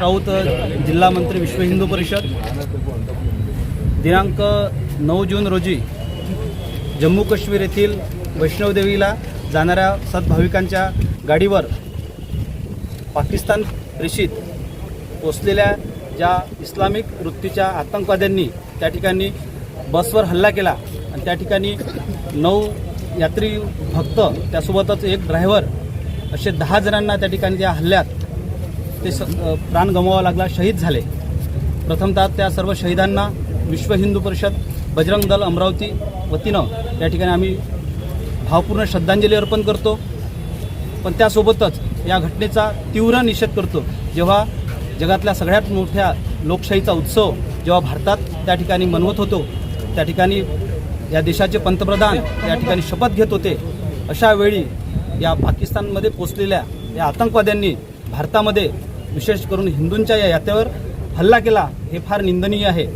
राऊत जिल्हा मंत्री विश्व हिंदू परिषद. दिनांक नऊ जून रोजी जम्मू काश्मीर येथील वैष्णवदेवीला जाणाऱ्या सद्भाविकांच्या गाडीवर पाकिस्तान प्रेषित पोचलेल्या ज्या इस्लामिक वृत्तीच्या आतंकवाद्यांनी त्या ठिकाणी बसवर हल्ला केला आणि त्या ठिकाणी नऊ यात्री भक्त त्यासोबतच एक ड्रायव्हर असे दहा जणांना त्या ठिकाणी त्या हल्ल्यात ते स प्राण गमवावा लागला शहीद झाले. प्रथमतः त्या सर्व शहीदांना विश्व हिंदू परिषद बजरंग दल अमरावती वतीनं त्या ठिकाणी आम्ही भावपूर्ण श्रद्धांजली अर्पण करतो. पण त्यासोबतच या घटनेचा तीव्र निषेध करतो. जेव्हा जगातल्या सगळ्यात मोठ्या लोकशाहीचा उत्सव जेव्हा भारतात त्या ठिकाणी मनवत होतो त्या ठिकाणी या देशाचे पंतप्रधान या ठिकाणी शपथ घेत होते. अशा वेळी या पाकिस्तानमध्ये पोचलेल्या या आतंकवाद्यांनी भारतामध्ये विशेष करून हिंदूंच्या या यात्रेवर हल्ला केला हे फार निंदनीय आहे.